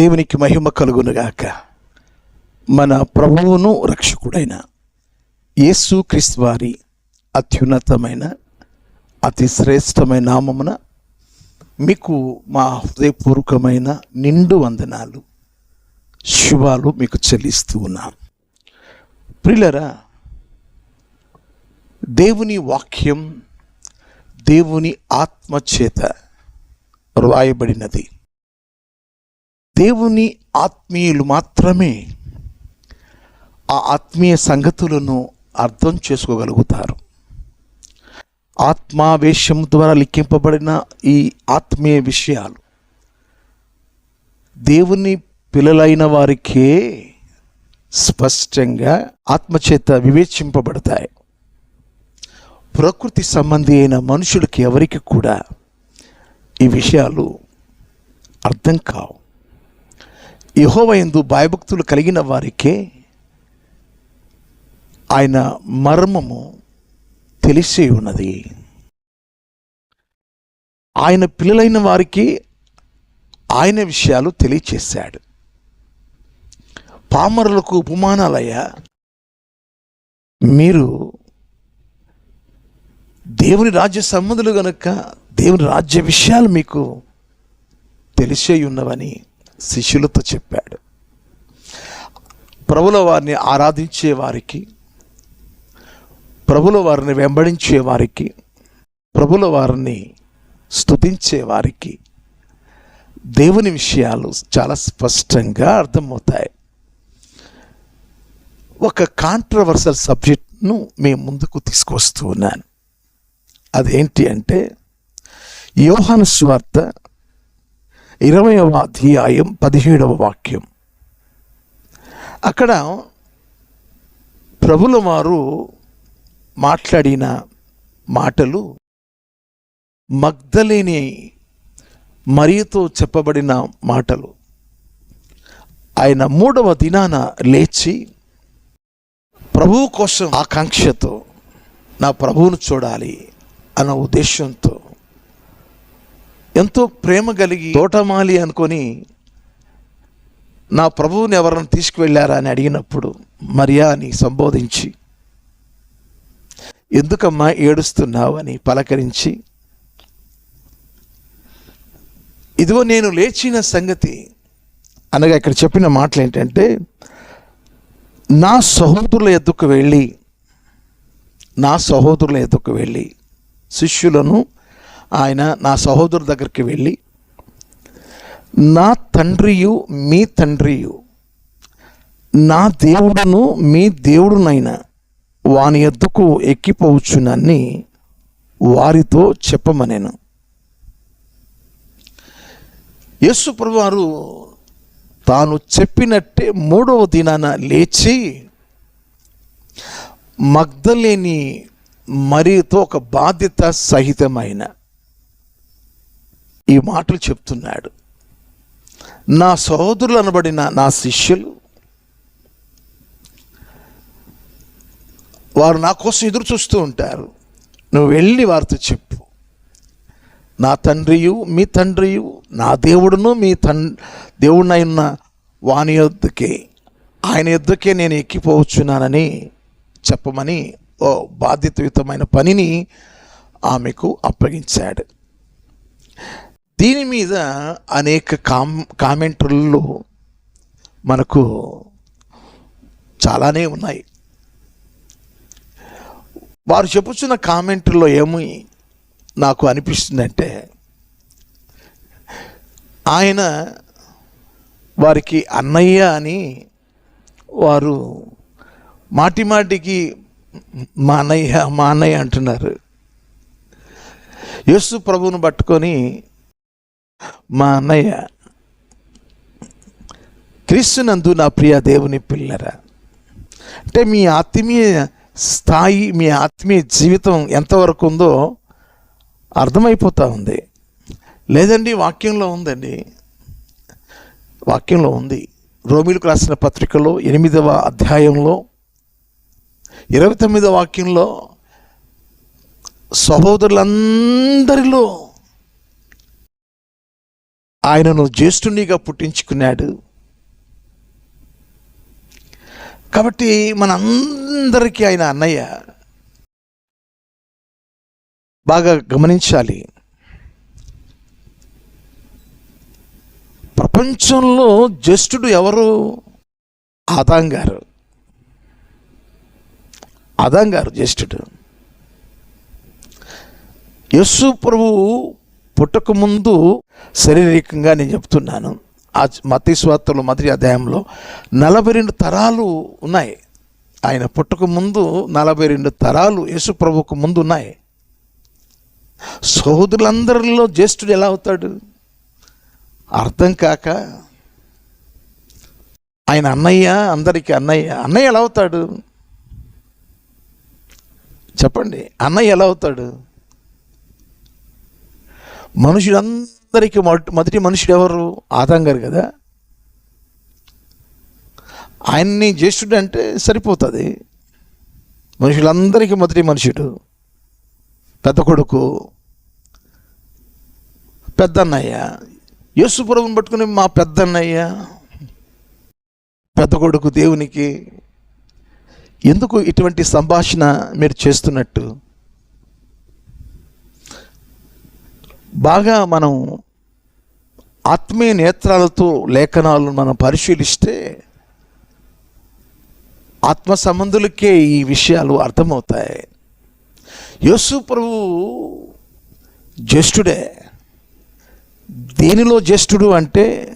దేవునికి మహిమ కలుగునుగాక. మన ప్రభువును రక్షకుడైన యేసు క్రీస్తు వారి అత్యున్నతమైన అతి శ్రేష్టమైన నామమున మీకు మా హృదయపూర్వకమైన నిండు వందనాలు శుభాలు మీకు చెల్లిస్తూ ఉన్నాం. ప్రిలరా దేవుని వాక్యం దేవుని ఆత్మ చేత రాయబడినది. దేవుని ఆత్మీయులు మాత్రమే ఆ ఆత్మీయ సంగతులను అర్థం చేసుకోగలుగుతారు. ఆత్మావేశం ద్వారా లిఖింపబడిన ఈ ఆత్మీయ విషయాలు దేవుని పిల్లలైన వారికే స్పష్టంగా ఆత్మచేత వివేచింపబడతాయి. ప్రకృతి సంబంధి అయిన మనుషులకి ఎవరికి కూడా ఈ విషయాలు అర్థం కావు. యహోవయందు భయభక్తులు కలిగిన వారికే ఆయన మర్మము తెలిసి ఉన్నది. ఆయన పిల్లలైన వారికి ఆయన విషయాలు తెలియచేశాడు. పామరులకు ఉపమానాలయ్యా మీరు దేవుని రాజ్య సంబంధులు గనుక దేవుని రాజ్య విషయాలు మీకు తెలిసే ఉన్నవని శిష్యులతో చెప్పాడు. ప్రభుల వారిని ఆరాధించే వారికి ప్రభుల వారిని వెంబడించే వారికి ప్రభుల వారిని స్తుతించే వారికి దేవుని విషయాలు చాలా స్పష్టంగా అర్థమవుతాయి. ఒక కాంట్రవర్సల్ సబ్జెక్ట్ను మేము ముందుకు తీసుకొస్తూ ఉన్నాను. అదేంటి అంటే యోహాను స్వార్త ఇరవయవ అధ్యాయం పదిహేడవ వాక్యం. అక్కడ ప్రభుల వారు మాట్లాడిన మాటలు మగ్ధలేని మరియతో చెప్పబడిన మాటలు. ఆయన మూడవ దినాన లేచి ప్రభువు కోసం ఆకాంక్షతో నా ప్రభువును చూడాలి అన్న ఉద్దేశంతో ఎంతో ప్రేమ కలిగి తోటమాలి అనుకొని నా ప్రభువుని ఎవరిని తీసుకువెళ్ళారా అని అడిగినప్పుడు మరియా అని సంబోధించి. ఎందుకమ్మా ఏడుస్తున్నావు? అని పలకరించి ఇదిగో నేను లేచిన సంగతి. అనగా ఇక్కడ చెప్పిన మాటలు ఏంటంటే నా సహోదరుల ఎద్దుకు వెళ్ళి నా సహోదరుల ఎద్దుకు వెళ్ళి శిష్యులను ఆయన నా సహోదరు దగ్గరికి వెళ్ళి నా తండ్రియు మీ తండ్రియు. నా దేవుడును మీ దేవుడునైనా వాని ఎద్దుకు ఎక్కిపోవచ్చునని వారితో చెప్పమనేను. యేసు వారు తాను చెప్పినట్టే మూడవ దినాన లేచి మగ్ధలేని మరీతో ఒక బాధ్యత సహితమైన ఈ మాటలు చెప్తున్నాడు. నా సహోదరులు అనబడిన నా శిష్యులు వారు నా కోసం ఎదురు చూస్తూ ఉంటారు. నువ్వు వెళ్ళి వారితో చెప్పు. నా తండ్రియు మీ తండ్రియు నా దేవుడును మీ తన్ దేవుడినైన వాని యొద్దకే ఆయన యొద్దకే నేను ఎక్కిపోవచ్చున్నానని చెప్పమని ఓ బాధ్యతయుతమైన పనిని ఆమెకు అప్పగించాడు. దీని మీద అనేక కామ్ కామెంటర్లు మనకు చాలానే ఉన్నాయి. వారు చెప్పుచున్న కామెంట్లో ఏమి నాకు అనిపిస్తుందంటే ఆయన వారికి అన్నయ్య అని వారు మాటిమాటికి మా అన్నయ్య మా అన్నయ్య అంటున్నారు. యేసు ప్రభువును పట్టుకొని మా అన్నయ్య క్రీస్తునందు నా ప్రియ దేవుని పిల్లరా. అంటే మీ ఆత్మీయ స్థాయి మీ ఆత్మీయ జీవితం ఎంతవరకు ఉందో అర్థమైపోతూ ఉంది. లేదండి వాక్యంలో ఉందండి. వాక్యంలో ఉంది. రోమిలకు రాసిన పత్రికలో ఎనిమిదవ అధ్యాయంలో ఇరవై తొమ్మిదవ వాక్యంలో సహోదరులందరిలో ఆయనను జ్యేష్ఠునిగా పుట్టించుకున్నాడు. కాబట్టి మనందరికీ ఆయన అన్నయ్య. బాగా గమనించాలి. ప్రపంచంలో జ్యేష్ఠుడు ఎవరు? ఆదాం గారు. ఆదాం గారు జ్యేష్ఠుడు. యస్సు ప్రభువు పుట్టకముందు శారీరకంగా నేను చెప్తున్నాను. ఆ మతీశ్వార్తలు మొదటి అధ్యాయంలో నలభై రెండు తరాలు ఉన్నాయి. ఆయన పుట్టక ముందు నలభై రెండు తరాలు యేసు ప్రభుకు ముందు ఉన్నాయి. సహోదరులందరిలో జ్యేష్ఠుడు ఎలా అవుతాడు? అర్థం కాక ఆయన అన్నయ్య అందరికీ అన్నయ్య. అన్నయ్య ఎలా అవుతాడు? చెప్పండి. అన్నయ్య ఎలా అవుతాడు? మనుషులందరికీ మొదటి మొదటి మనుషుడు ఎవరు ఆదాం గారు కదా. ఆయన్ని జ్యేష్ఠుడు అంటే సరిపోతుంది. మనుషులందరికీ మొదటి మనుషుడు. పెద్ద కొడుకు పెద్దన్నయ్య. యేసుపురం పట్టుకుని మా పెద్దన్నయ్య పెద్ద కొడుకు దేవునికి ఎందుకు ఇటువంటి సంభాషణ మీరు చేస్తున్నట్టు? బాగా మనం ఆత్మీయ నేత్రాలతో లేఖనాలను మనం పరిశీలిస్తే ఆత్మ సంబంధులకే ఈ విషయాలు అర్థమవుతాయి. యేసు ప్రభు జ్యేష్ఠుడే. దేనిలో జ్యేష్ఠుడు అంటే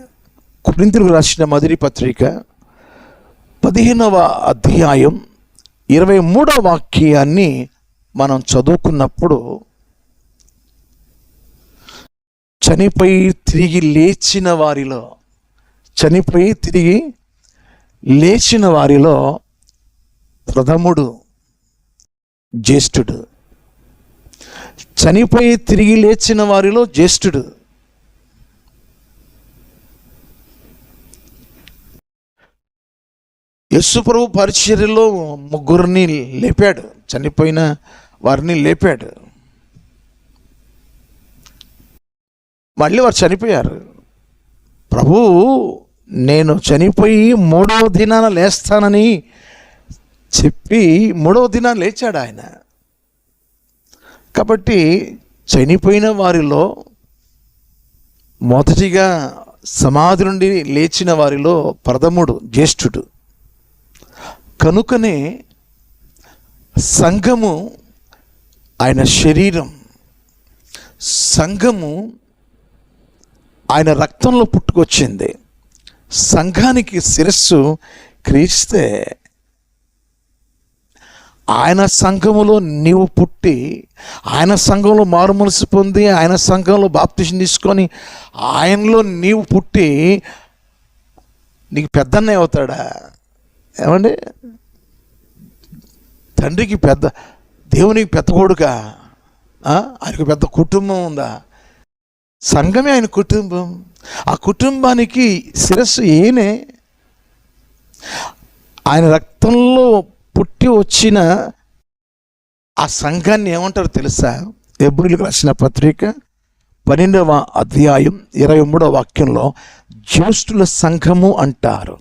కురింతులకు రాసిన మధురి పత్రిక పదిహేనవ అధ్యాయం ఇరవై మూడవ వాక్యాన్ని మనం చదువుకున్నప్పుడు చనిపోయి తిరిగి లేచిన వారిలో చనిపోయి తిరిగి లేచిన వారిలో ప్రథముడు జ్యేష్ఠుడు. చనిపోయి తిరిగి లేచిన వారిలో జ్యేష్ఠుడు. యస్సు పరిచర్యలో ముగ్గురిని లేపాడు చనిపోయిన వారిని లేపాడు. మళ్ళీ వారు చనిపోయారు. ప్రభు నేను చనిపోయి మూడవ దినాన లేస్తానని చెప్పి మూడవ దినాన లేచాడు ఆయన. కాబట్టి చనిపోయిన వారిలో మొదటిగా సమాధి నుండి లేచిన వారిలో ప్రథముడు జ్యేష్ఠుడు. కనుకనే సంఘము ఆయన శరీరం సంఘము ఆయన రక్తంలో పుట్టుకొచ్చింది. సంఘానికి శిరస్సు క్రీస్తే ఆయన సంఘములో నీవు పుట్టి ఆయన సంఘంలో మారుమనసు పొంది ఆయన సంఘంలో బాప్తిషన్ తీసుకొని ఆయనలో నీవు పుట్టి నీకు పెద్దన్నయ్య అవుతాడా? ఏమండి? తండ్రికి పెద్ద దేవునికి పెద్ద కొడుక? ఆయనకు పెద్ద కుటుంబం ఉందా? సంఘమే ఆయన కుటుంబం. ఆ కుటుంబానికి శిరస్సు ఏనే? ఆయన రక్తంలో పుట్టి వచ్చిన ఆ సంఘాన్ని ఏమంటారు తెలుసా? ఎబ్రిల్కి రాసిన పత్రిక పన్నెండవ అధ్యాయం ఇరవై మూడవ వాక్యంలో జ్యేష్ఠుల సంఘము అంటారు.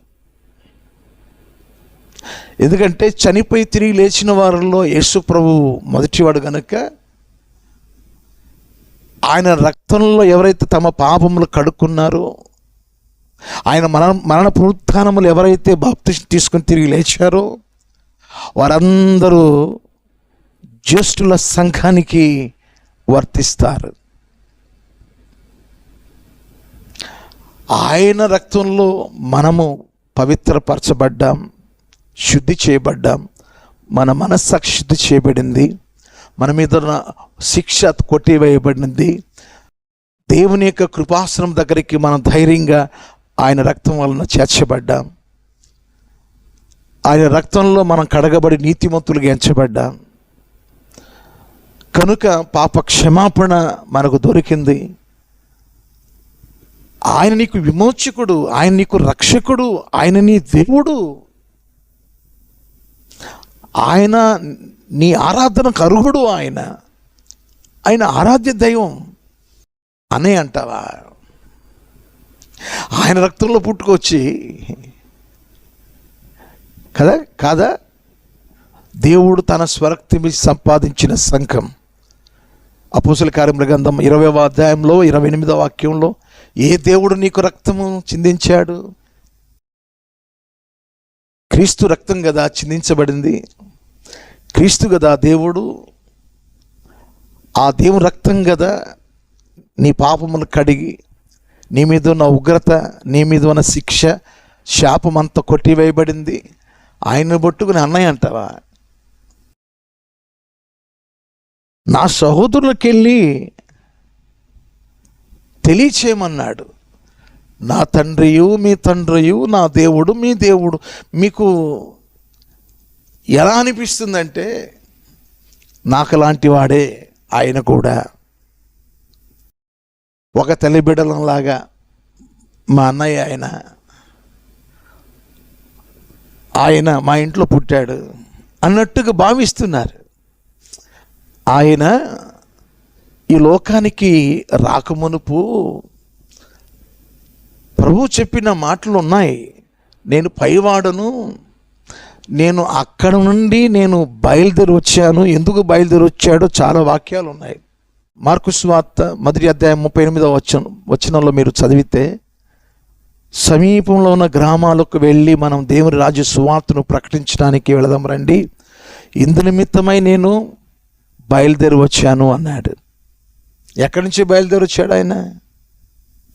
ఎందుకంటే చనిపోయి తిరిగి లేచిన వారిలో యేసు ప్రభు మొదటివాడు కనుక ఆయన రక్తంలో ఎవరైతే తమ పాపములు కడుక్కున్నారో ఆయన మరణ మరణ పునరుత్నములు ఎవరైతే బాప్తి తీసుకొని తిరిగి లేచారో వారందరూ జ్యేష్ఠుల సంఘానికి వర్తిస్తారు. ఆయన రక్తంలో మనము పవిత్రపరచబడ్డాం శుద్ధి చేయబడ్డాం. మన మనస్సాక్షి శుద్ధి చేయబడింది. మన మీద ఉన్న శిక్ష కొట్టివేయబడినది. దేవుని యొక్క కృపాసనం దగ్గరికి మనం ధైర్యంగా ఆయన రక్తం వలన చేర్చబడ్డాం. ఆయన రక్తంలో మనం కడగబడి నీతిమంతులుగా ఎంచబడ్డాం. కనుక పాప క్షమాపణ మనకు దొరికింది. ఆయన నీకు విమోచకుడు ఆయన నీకు రక్షకుడు ఆయన నీ దేవుడు. ఆయన నీ ఆరాధన కరుగుడు ఆయన. ఆయన ఆరాధ్య దైవం. అనే అంటావా? ఆయన రక్తంలో పుట్టుకొచ్చి. కదా? కాదా? దేవుడు తన స్వరక్తిమి సంపాదించిన సంఘం. అపోసల కార్యముల గ్రంథం ఇరవైవ అధ్యాయంలో ఇరవై ఎనిమిదవ వాక్యంలో ఏ దేవుడు నీకు రక్తము చిందించాడు? క్రీస్తు రక్తం కదా చిందించబడింది. క్రీస్తు కదా దేవుడు ఆ దేవుని రక్తం కదా నీ పాపములు కడిగి నీ మీద ఉన్న ఉగ్రత నీ మీద ఉన్న శిక్ష శాపం అంతా కొట్టివేయబడింది. ఆయన్ని పట్టుకుని అన్నయ్య అంటావా? నా సహోదరులకెళ్ళి తెలియచేయమన్నాడు. నా తండ్రియు మీ తండ్రియు నా దేవుడు మీ దేవుడు మీకు ఎలా అనిపిస్తుందంటే నాకు లాంటి వాడే ఆయన కూడా. ఒక తల్లి బిడ్డలంలాగా మా అన్నయ్య ఆయన ఆయన మా ఇంట్లో పుట్టాడు అన్నట్టుగా భావిస్తున్నారు. ఆయన ఈ లోకానికి రాకమునుపు ప్రభు చెప్పిన మాటలు ఉన్నాయి నేను పైవాడను నేను అక్కడ నుండి నేను బయలుదేరి వచ్చాను. ఎందుకు బయలుదేరి వచ్చాడో చాలా వాక్యాలు ఉన్నాయి. మార్కు స్వార్త మొదటి అధ్యాయం ముప్పై ఎనిమిదవ వచ్చిన వచనంలో మీరు చదివితే సమీపంలో ఉన్న గ్రామాలకు వెళ్ళి మనం దేవుని రాజు సువార్తను ప్రకటించడానికి వెళదాం రండి. ఇందు నిమిత్తమై నేను బయలుదేరి వచ్చాను అన్నాడు. ఎక్కడి నుంచి బయలుదేరి వచ్చాడు ఆయన?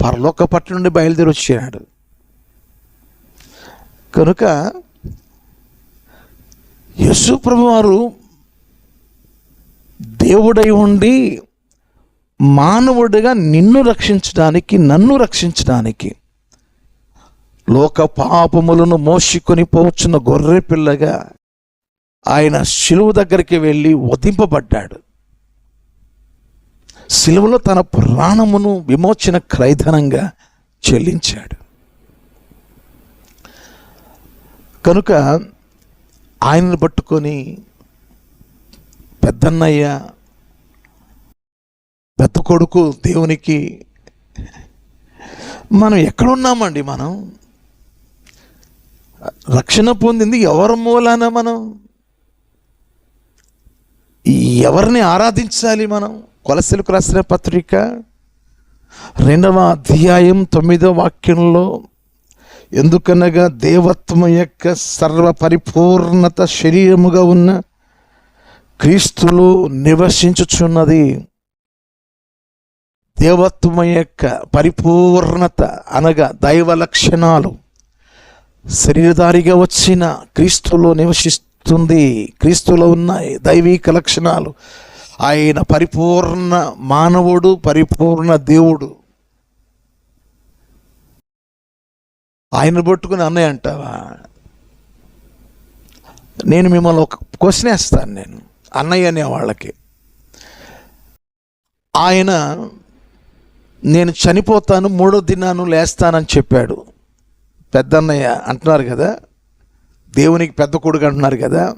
పరలోక పట్ల నుండి బయలుదేరి వచ్చాడు. కనుక యేసు ప్రభు వారు దేవుడై ఉండి మానవుడిగా నిన్ను రక్షించడానికి నన్ను రక్షించడానికి లోక పాపములను మోసుకొని పోచున్న గొర్రె పిల్లగా ఆయన శిలువు దగ్గరికి వెళ్ళి వధింపబడ్డాడు. శిలువలో తన ప్రాణమును విమోచన క్రైధనంగా చెల్లించాడు. కనుక ఆయనను పట్టుకొని పెద్దన్నయ్య పెద్ద కొడుకు దేవునికి మనం ఎక్కడున్నామండి మనం? రక్షణ పొందింది ఎవరి మూలాన మనం? ఎవరిని ఆరాధించాలి మనం? కొలసలకు రాసిన పత్రిక రెండవ అధ్యాయం తొమ్మిదవ వాక్యంలో ఎందుకనగా దేవత్వం యొక్క సర్వ పరిపూర్ణత శరీరముగా ఉన్న క్రీస్తులు నివసించుచున్నది. దేవత్వం యొక్క పరిపూర్ణత అనగా దైవ లక్షణాలు. శరీరధారిగా వచ్చిన క్రీస్తులో నివసిస్తుంది. క్రీస్తులో ఉన్నాయి దైవిక లక్షణాలు. ఆయన పరిపూర్ణ మానవుడు పరిపూర్ణ దేవుడు. ఆయన పట్టుకుని అన్నయ్య అంటావా? నేను మిమ్మల్ని ఒక క్వశ్చన్ వేస్తాను నేను అన్నయ్య అనే వాళ్ళకి. ఆయన నేను చనిపోతాను మూడో దినాను లేస్తానని చెప్పాడు. పెద్దన్నయ్య అంటున్నారు కదా దేవునికి పెద్ద కొడుకు అంటున్నారు కదా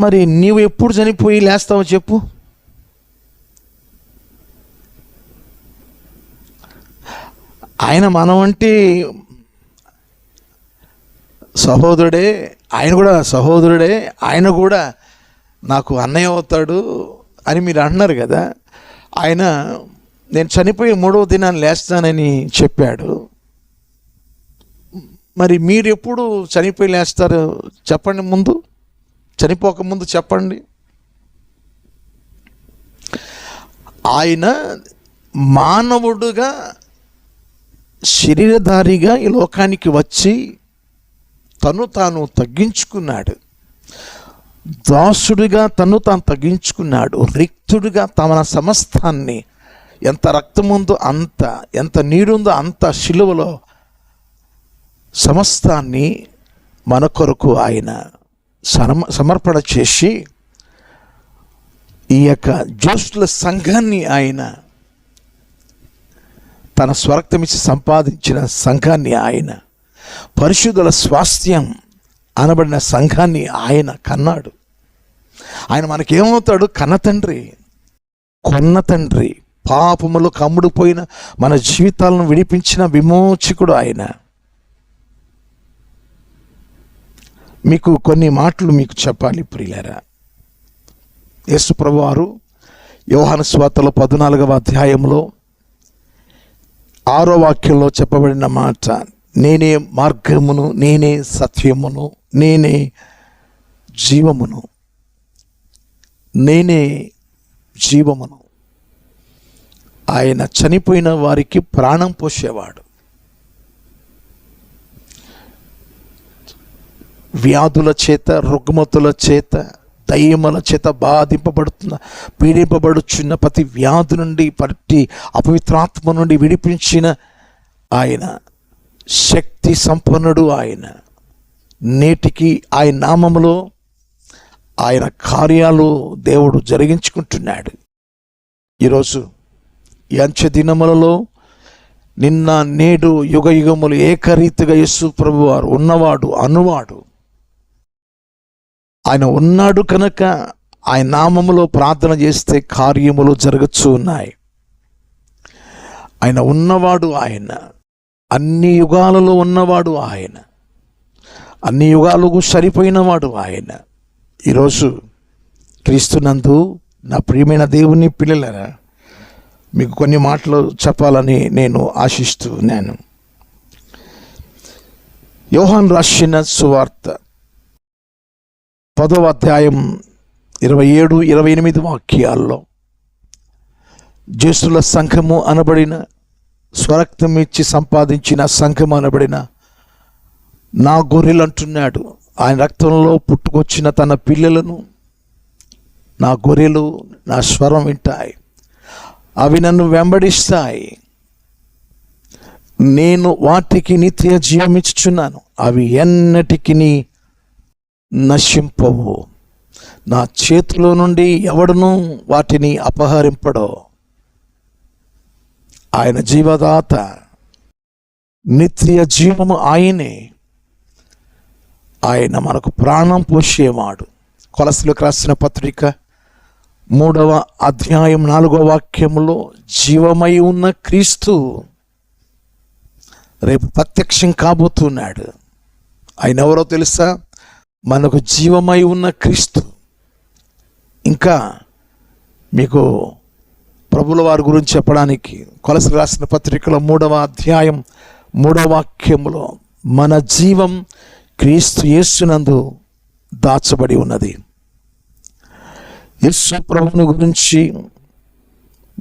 మరి నీవు ఎప్పుడు చనిపోయి లేస్తావో చెప్పు. ఆయన మనం అంటే సహోదరుడే ఆయన కూడా సహోదరుడే ఆయన కూడా నాకు అన్నయ్య అవుతాడు అని మీరు అంటున్నారు కదా. ఆయన నేను చనిపోయి మూడవ దినాన్ని లేస్తానని చెప్పాడు. మరి మీరు ఎప్పుడు చనిపోయి లేస్తారు? చెప్పండి ముందు. చనిపోక ముందు చెప్పండి. ఆయన మానవుడుగా శరీరధారిగా ఈ లోకానికి వచ్చి తను తాను తగ్గించుకున్నాడు. దాసుడిగా తను తాను తగ్గించుకున్నాడు. రిక్తుడిగా తమ సమస్తాన్ని ఎంత రక్తం ఉందో అంత ఎంత నీడుందో అంత శిలువలో సమస్తాన్ని మన కొరకు ఆయన సమ సమర్పణ చేసి ఈ యొక్క జోష్ల సంఘాన్ని ఆయన తన స్వరక్తమిచ్చి సంపాదించిన సంఘాన్ని ఆయన పరిశుద్ధుల స్వాస్థ్యం అనబడిన సంఘాన్ని ఆయన కన్నాడు. ఆయన మనకేమవుతాడు? కన్న తండ్రి. కొన్న తండ్రి. పాపములు కమ్ముడిపోయిన మన జీవితాలను విడిపించిన విమోచకుడు ఆయన. మీకు కొన్ని మాటలు మీకు చెప్పాలి ప్రియులరా. యేసు ప్రభువారు యోహాను స్వార్తలో పద్నాలుగవ అధ్యాయంలో ఆరో వాక్యంలో చెప్పబడిన మాట నేనే మార్గమును నేనే సత్యమును నేనే జీవమును నేనే జీవమును. ఆయన చనిపోయిన వారికి ప్రాణం పోసేవాడు. వ్యాధుల చేత రుగ్మతుల చేత దయ్యముల చేత బాధింపబడుతున్న పీడింపబడుచున్న ప్రతి వ్యాధి నుండి పట్టి అపవిత్రాత్మ నుండి విడిపించిన ఆయన శక్తి సంపన్నుడు ఆయన. నేటికి ఆయన నామములో ఆయన కార్యాలు దేవుడు జరిగించుకుంటున్నాడు. ఈరోజు ఈ దినములలో నిన్న నేడు యుగ యుగములు ఏకరీతిగా యేసు ప్రభు వారు ఉన్నవాడు అనువాడు. ఆయన ఉన్నాడు కనుక ఆయన నామములో ప్రార్థన చేస్తే కార్యములు జరగచ్చు ఉన్నాయి. ఆయన ఉన్నవాడు ఆయన. అన్ని యుగాలలో ఉన్నవాడు ఆయన. అన్ని యుగాలకు సరిపోయినవాడు ఆయన. ఈరోజు క్రీస్తునందు నా ప్రియమైన దేవుని పిల్లలరా మీకు కొన్ని మాటలు చెప్పాలని నేను ఆశిస్తూ నేను యోహాన్ రాసిన సువార్త పదవ అధ్యాయం ఇరవై ఏడు ఇరవై ఎనిమిది వాక్యాల్లో జ్యేష్ఠుల సంఘము అనబడిన స్వరక్తం ఇచ్చి సంపాదించిన సంఘం అనబడిన నా గొర్రెలు అంటున్నాడు. ఆయన రక్తంలో పుట్టుకొచ్చిన తన పిల్లలను నా గొర్రెలు నా స్వరం వింటాయి. అవి నన్ను వెంబడిస్తాయి. నేను వాటికి నిత్య జీవమిచ్చుచున్నాను అవి ఎన్నటికి నశింపవు. నా చేతిలో నుండి ఎవడను వాటిని అపహరింపడో. ఆయన జీవదాత నిత్య జీవము ఆయనే. ఆయన మనకు ప్రాణం పోసేవాడు కొలసులకు రాసిన పత్రిక మూడవ అధ్యాయం నాలుగవ వాక్యంలో జీవమై ఉన్న క్రీస్తు రేపు ప్రత్యక్షం కాబోతున్నాడు. ఆయన ఎవరో తెలుసా? మనకు జీవమై ఉన్న క్రీస్తు. ఇంకా మీకు ప్రభుల వారి గురించి చెప్పడానికి కొలసి రాసిన పత్రికలో మూడవ అధ్యాయం మూడవ వాక్యములో మన జీవం క్రీస్తు యేసునందు దాచబడి ఉన్నది. యేసు ప్రభుని గురించి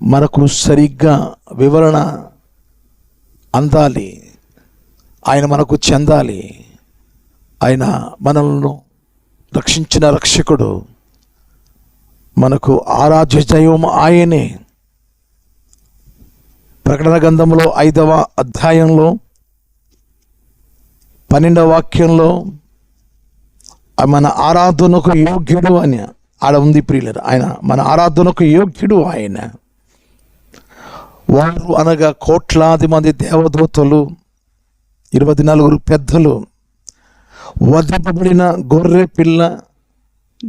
మనకు సరిగ్గా వివరణ అందాలి. ఆయన మనకు చెందాలి. ఆయన మనల్ని రక్షించిన రక్షకుడు. మనకు ఆరాధ్య దైవం ఆయనే. ప్రకటన గ్రంథంలో ఐదవ అధ్యాయంలో పన్నెండవ వాక్యంలో మన ఆరాధనకు యోగ్యుడు అని ఆడ ఉంది ప్రియులరు ఆయన మన ఆరాధనకు యోగ్యుడు ఆయన. వారు అనగా కోట్లాది మంది దేవదూతలు ఇరవై నలుగురు పెద్దలు వధింపబడిన గొర్రె పిల్ల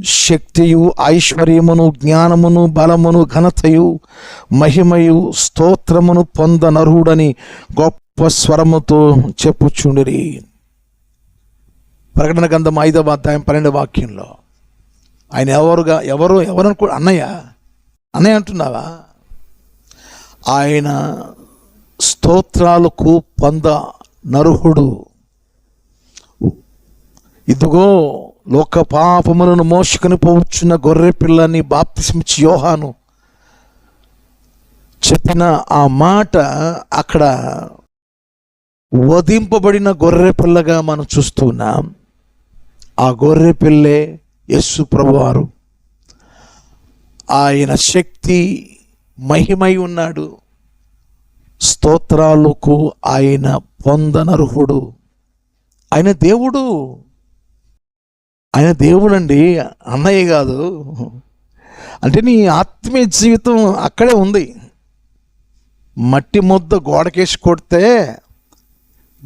శక్తియు ఐశ్వర్యమును జ్ఞానమును బలమును ఘనతయు మహిమయు స్తోత్రమును పొందనరుడని గొప్ప స్వరముతో చెప్పుచుండిరి. ప్రకటన గంధం ఐదవ అధ్యాయం పన్నెండు వాక్యంలో. ఆయన ఎవరుగా ఎవరు ఎవరనుకో అన్నయ్య అన్నయ్య అంటున్నావా? ఆయన స్తోత్రాలకు పొంద నరుహుడు ఇదిగో లోక పాపములను మోసుకొని పోవచ్చున్న గొర్రె పిల్లని బాప్తిస్మిచ్చి యోహాను చెప్పిన ఆ మాట అక్కడ వధింపబడిన గొర్రె పిల్లగా మనం చూస్తున్నాం ఆ గొర్రె పిల్లే యస్సు ప్రభువారు. ఆయన శక్తి మహిమై ఉన్నాడు. స్తోత్రాలకు ఆయన పొందనర్హుడు. ఆయన దేవుడు. ఆయన దేవుడండి అన్నయ్య కాదు. అంటే నీ ఆత్మీయ జీవితం అక్కడే ఉంది. మట్టి ముద్ద గోడకేసి కొడితే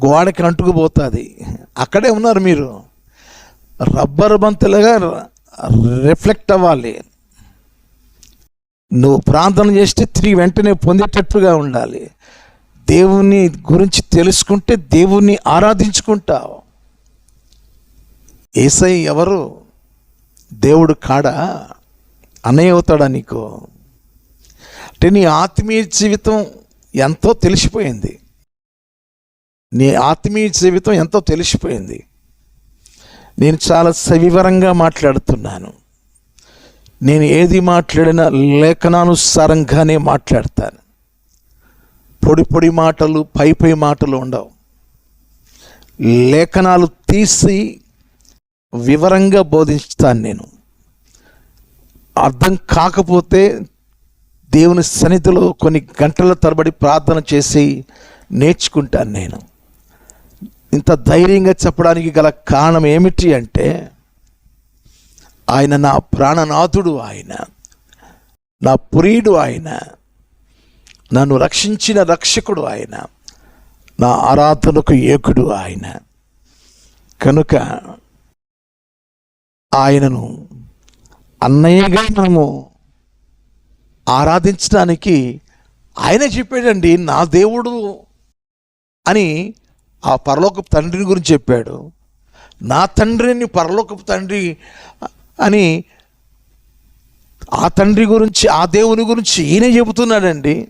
గోడకి అంటుకుపోతుంది. అక్కడే ఉన్నారు మీరు. రబ్బర్ బంతులుగా రిఫ్లెక్ట్ అవ్వాలి. నువ్వు ప్రార్థన చేస్తే తిరిగి వెంటనే పొందేటట్టుగా ఉండాలి. దేవుని గురించి తెలుసుకుంటే దేవుణ్ణి ఆరాధించుకుంటావు. ఏసై ఎవరు? దేవుడు కాడా? అనయవుతాడా నీకు? అంటే నీ ఆత్మీయ జీవితం ఎంతో తెలిసిపోయింది. నీ ఆత్మీయ జీవితం ఎంతో తెలిసిపోయింది. నేను చాలా సవివరంగా మాట్లాడుతున్నాను. నేను ఏది మాట్లాడినా లేఖనానుసారంగానే మాట్లాడతాను. పొడి పొడి మాటలు పై పై మాటలు ఉండవు. లేఖనాలు తీసి వివరంగా బోధిస్తాను నేను. అర్థం కాకపోతే దేవుని సన్నిధిలో కొన్ని గంటల తరబడి ప్రార్థన చేసి నేర్చుకుంటాను నేను. ఇంత ధైర్యంగా చెప్పడానికి గల కారణం ఏమిటి అంటే ఆయన నా ప్రాణనాథుడు ఆయన. నా ప్రియుడు ఆయన. నన్ను రక్షించిన రక్షకుడు ఆయన. నా ఆరాధనకు ఏకుడు ఆయన. కనుక ఆయనను అన్నయ్యగా మనము ఆరాధించడానికి ఆయన చెప్పాడండి నా దేవుడు అని ఆ పరలోకపు తండ్రిని గురించి చెప్పాడు. నా తండ్రిని పరలోకపు తండ్రి అని ఆ తండ్రి గురించి ఆ దేవుని గురించి ఈయనే చెబుతున్నాడండి.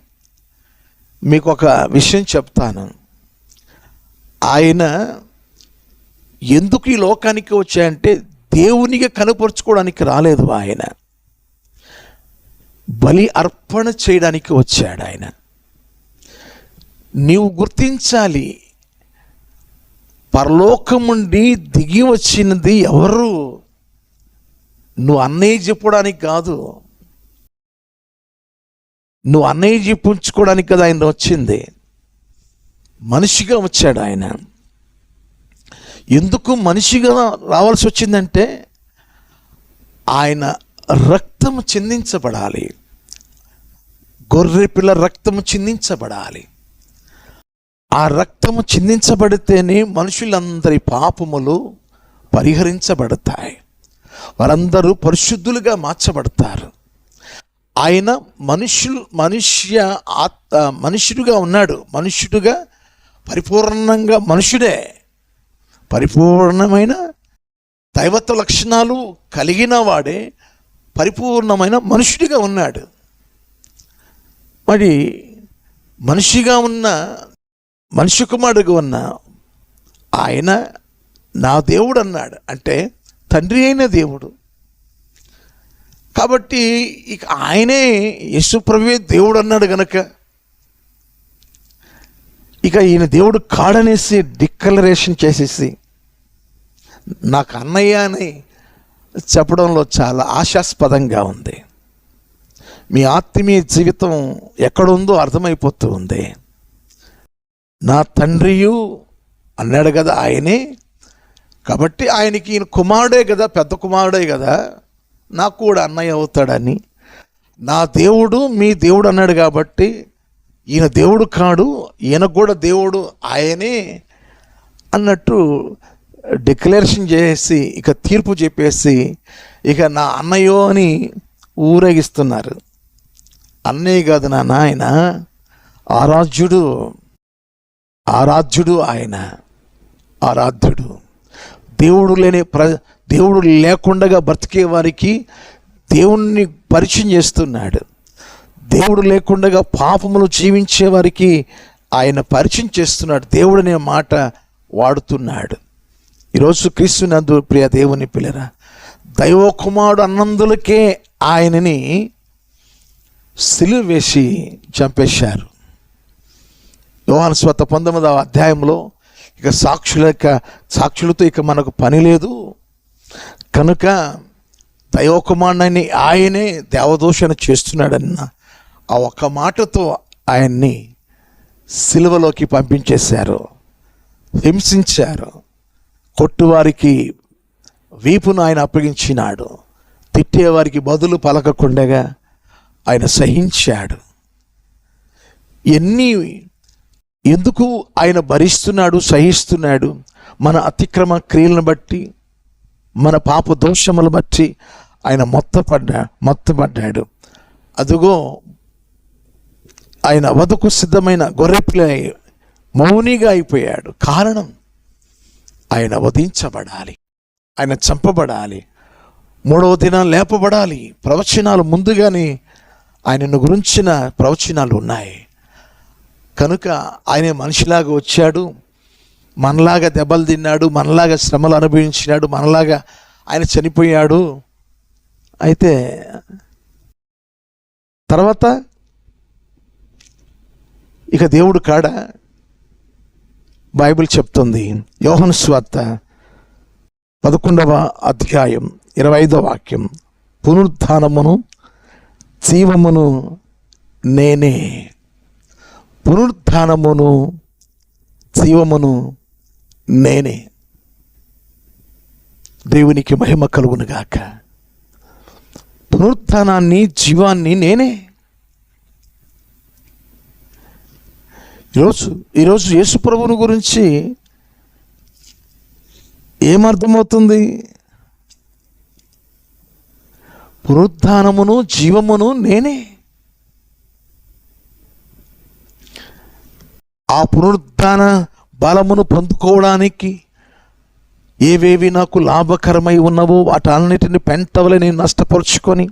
మీకు ఒక విషయం చెప్తాను. ఆయన ఎందుకు ఈ లోకానికి వచ్చాయంటే దేవునిగా కనపరుచుకోవడానికి రాలేదు ఆయన. బలి అర్పణ చేయడానికి వచ్చాడు ఆయన. నీవు గుర్తించాలి పరలోకం నుండి దిగి వచ్చినది ఎవరు? నువ్వు అన్నయ్య చెప్పడానికి కాదు. నువ్వు అన్నయ్య చెప్పించుకోవడానికి కదా ఆయన వచ్చింది. మనిషిగా వచ్చాడు ఆయన. ఎందుకు మనిషిగా రావాల్సి వచ్చిందంటే ఆయన రక్తము చిందించబడాలి. గొర్రె పిల్ల రక్తము చిందించబడాలి. ఆ రక్తము చిందించబడితేనే మనుషులందరి పాపములు పరిహరించబడతాయి. వారందరూ పరిశుద్ధులుగా మార్చబడతారు. ఆయన మనుషులు మనుష్య ఆత్ మనుషుడుగా ఉన్నాడు. మనుష్యుడుగా పరిపూర్ణంగా మనుషుడే. పరిపూర్ణమైన దైవత్వ లక్షణాలు కలిగిన వాడే పరిపూర్ణమైన మనుషుడిగా ఉన్నాడు. మరి మనిషిగా ఉన్న మనిషి కుమారుడుగా ఉన్న ఆయన నా దేవుడు అన్నాడు. అంటే తండ్రి అయిన దేవుడు. కాబట్టి ఇక ఆయనే యశుప్రభువే దేవుడు అన్నాడు గనక. ఇక ఈయన దేవుడు కాడనేసి డిక్లరేషన్ చేసేసి నాకు అన్నయ్య అని చెప్పడంలో చాలా ఆశాస్పదంగా ఉంది. మీ ఆత్మీయ జీవితం ఎక్కడుందో అర్థమైపోతూ ఉంది. నా తండ్రియు అన్నాడు కదా ఆయనే. కాబట్టి ఆయనకి ఈయన కుమారుడే కదా పెద్ద కుమారుడే కదా. నాకు కూడా అన్నయ్య అవుతాడని. నా దేవుడు మీ దేవుడు అన్నాడు కాబట్టి ఈయన దేవుడు కాడు ఈయన కూడా దేవుడు ఆయనే అన్నట్టు డిక్లరేషన్ చేసి ఇక తీర్పు చెప్పేసి ఇక నా అన్నయ్యో అని ఊరేగిస్తున్నారు. అన్నయ్య కాదు నా నాయన ఆరాధ్యుడు ఆరాధ్యుడు ఆయన ఆరాధ్యుడు. దేవుడు లేని ప్ర దేవుడు లేకుండా బ్రతికే వారికి దేవుణ్ణి పరిచయం చేస్తున్నాడు. దేవుడు లేకుండా పాపములు జీవించే వారికి ఆయన పరిచయం చేస్తున్నాడు. దేవుడు అనే మాట వాడుతున్నాడు. ఈరోజు క్రీస్తునందు ప్రియ దేవుని పిల్లరా దైవకుమారుడు అన్నందులకే ఆయనని సిలువ వేసి చంపేశారు. యోహాను స్వత పంతొమ్మిదవ అధ్యాయంలో ఇక సాక్షుల యొక్క సాక్షులతో ఇక మనకు పని లేదు. కనుక దైవకుమారుని ఆయనే దేవదోషణ చేస్తున్నాడన్న ఆ ఒక్క మాటతో ఆయన్ని సిలువలోకి పంపించేశారు హింసించారు. కొట్టువారికి వీపును ఆయన అప్పగించినాడు. తిట్టేవారికి బదులు పలకకుండగా ఆయన సహించాడు. ఎన్ని ఎందుకు ఆయన భరిస్తున్నాడు సహిస్తున్నాడు? మన అతిక్రమ క్రియలను బట్టి మన పాప దోషములు బట్టి ఆయన మొత్తపడ్డా మొత్తపడ్డాడు. అదుగో ఆయన వధకు సిద్ధమైన గొర్రెపిల్ల మౌనిగా అయిపోయాడు. కారణం ఆయన వధించబడాలి. ఆయన చంపబడాలి. మూడవ దినం లేపబడాలి. ప్రవచనాలు ముందుగానే ఆయనను గురించిన ప్రవచనాలు ఉన్నాయి. కనుక ఆయన మనిషిలాగా వచ్చాడు. మనలాగా దెబ్బలు తిన్నాడు. మనలాగా శ్రమలు అనుభవించినాడు. మనలాగా ఆయన చనిపోయాడు. అయితే తర్వాత ఇక దేవుడు కాడ? బైబిల్ చెప్తుంది. యోహన్ స్వార్త పదకొండవ అధ్యాయం ఇరవై ఐదవ వాక్యం. పునరుత్నమును జీవమును నేనే. పునరుత్నమును జీవమును నేనే. దేవునికి మహిమ కలుగునుగాక. పునరుత్నాన్ని జీవాన్ని నేనే. ఈరోజు ఈరోజు యేసు ప్రభుని గురించి ఏమర్థమవుతుంది? పునరుద్ధానమును జీవమును నేనే. ఆ పునరుద్ధాన బలమును పొందుకోవడానికి ఏవేవి నాకు లాభకరమై ఉన్నవో వాటన్నిటిని పెంటవలే నేను నష్టపరుచుకొని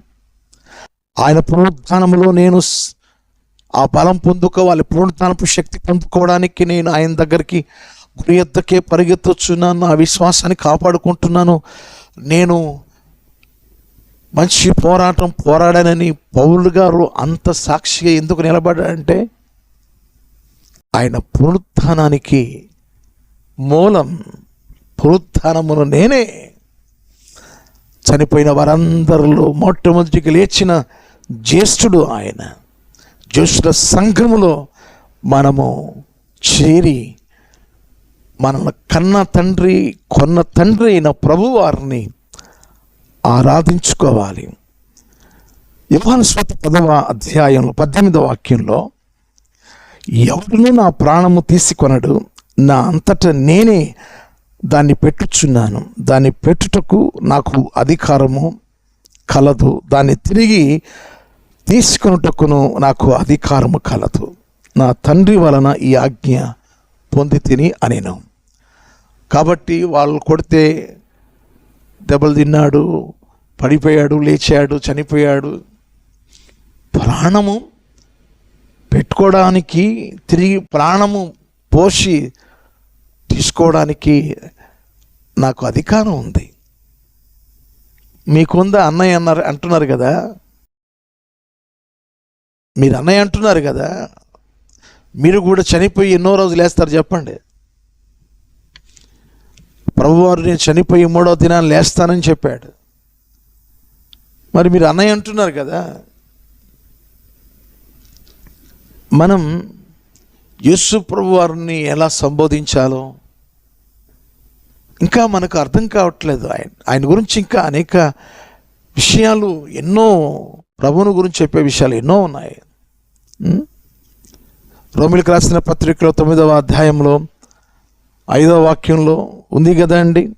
ఆయన పునరుద్ధానములో నేను ఆ బలం పొందుకోవాలి పునరుద్ధానపు శక్తి పొందుకోవడానికి నేను ఆయన దగ్గరికి గురి ఎద్దకే పరిగెత్తుచున్నాను నా విశ్వాసాన్ని కాపాడుకుంటున్నాను. నేను మంచి పోరాటం పోరాడానని పౌరుడు గారు అంత సాక్షిగా ఎందుకు నిలబడాడంటే ఆయన పునరుత్థానానికి మూలం పునరుత్థానమును నేనే. చనిపోయిన వారందరిలో మొట్టమొదటికి లేచిన జ్యేష్ఠుడు ఆయన. జ్యేష్ఠుల సంఘములో మనము చేరి మనల్ని కన్న తండ్రి కొన్న తండ్రి అయిన ప్రభువారిని ఆరాధించుకోవాలి. యోహాను స్వత పదవ అధ్యాయంలో పద్దెనిమిదవ వాక్యంలో ఎవరినూ నా ప్రాణము తీసుకొనడు నా అంతట నేనే దాన్ని పెట్టుచున్నాను. దాన్ని పెట్టుటకు నాకు అధికారము కలదు. దాన్ని తిరిగి తీసుకొనుటకును నాకు అధికారము కలదు. నా తండ్రి వలన ఈ ఆజ్ఞ పొంది తిని అనేను. కాబట్టి వాళ్ళు కొడితే దెబ్బలు తిన్నాడు పడిపోయాడు లేచాడు చనిపోయాడు. ప్రాణము పెట్టుకోవడానికి తిరిగి ప్రాణము పోసి తీసుకోవడానికి నాకు అధికారం ఉంది. మీకుందా అన్నయ్య అన్నారు అంటున్నారు కదా మీరు అన్నయ్య అంటున్నారు కదా మీరు కూడా చనిపోయి ఎన్నో రోజులు వేస్తారు చెప్పండి. ప్రభువారు నేను చనిపోయి మూడో దినాన్ని లేస్తానని చెప్పాడు. మరి మీరు అన్నయ్య అంటున్నారు కదా మనం యేసు ప్రభు వారిని ఎలా సంబోధించాలో ఇంకా మనకు అర్థం కావట్లేదు. ఆయన ఆయన గురించి ఇంకా అనేక విషయాలు ఎన్నో ప్రభువుని గురించి చెప్పే విషయాలు ఎన్నో ఉన్నాయి. ఉం? రోమిలకు రాసిన పత్రికలో తొమ్మిదవ అధ్యాయంలో ఐదవ వాక్యంలో ఉంది కదా అండి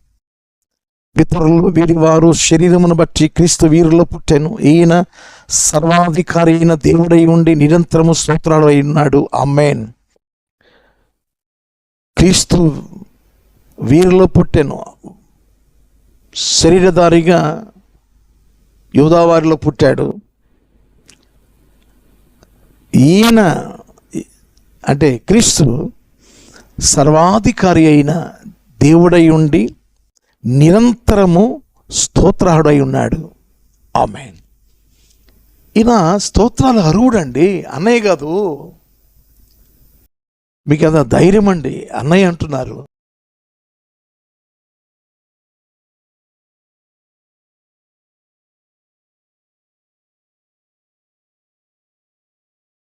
పితరులు వీరి వారు శరీరమును బట్టి క్రీస్తు వీరిలో పుట్టాను. ఈయన సర్వాధికారి అయిన దేవుడై ఉండి నిరంతరము స్తోత్రాలు అయి ఉన్నాడు. అమ్మేన్ క్రీస్తు వీరిలో పుట్టాను. శరీరధారిగా యోధావారిలో పుట్టాడు. ఈయన అంటే క్రీస్తు సర్వాధికారి అయిన దేవుడై ఉండి నిరంతరము స్తోత్రాహుడై ఉన్నాడు. ఆమె ఈయన స్తోత్రాలు అర్హుడండి. అన్నయ్య కాదు. మీకు అంత ధైర్యం అండి అన్నయ్య అంటున్నారు.